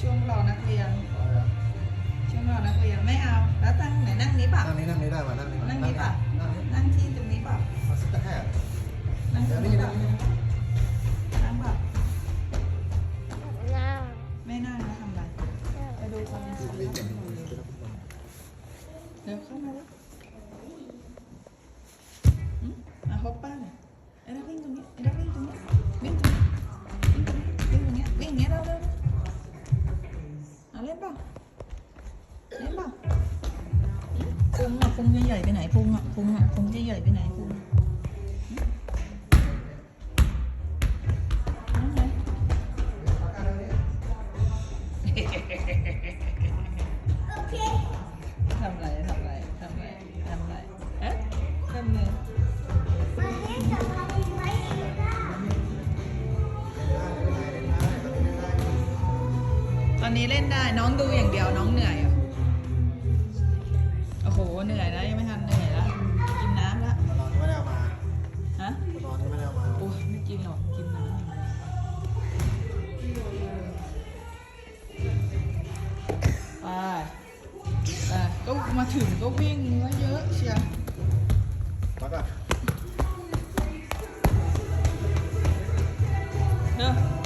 ช่วงรอนักเรียน ช่วงรอนักเรียนไม่เอา แล้วตั้งไหนนั่งนี้ป่ะนั่งนี้นั่งนี้ได้ป่ะนั่งนี้ป่ะนั่งที่ตรงนี้ป่ะแต่แค่นั่งตรงนั่งป่ะไม่นั่งนะทำไรเเดี๋ยวเข้ามาแล้ว ป่ะเห็นป่ะพุงอะพุงใหญ่ๆไปไหนพุงอะพุงอะพุงใหญ่ใหญ่ไปไหนพุงทำไรทำไรทำไรทำไรเอ๊ะทำไง อันนี้เล่นได้น้องดูอย่างเดียวน้องเหนื่อยโอ้โหเหนื่อยแล้วยังไม่ทันเหนื่อยแล้วกินน้ำและตอนนี้ไม่ได้เอามาฮะตอนนี้ไม่ได้เอามาโอ้ยไม่กินหรอกกินน้ำอย่เดีไปไปก็มาถึงก็วิ่งแล้วเยอะเชียววัดอะเนอะ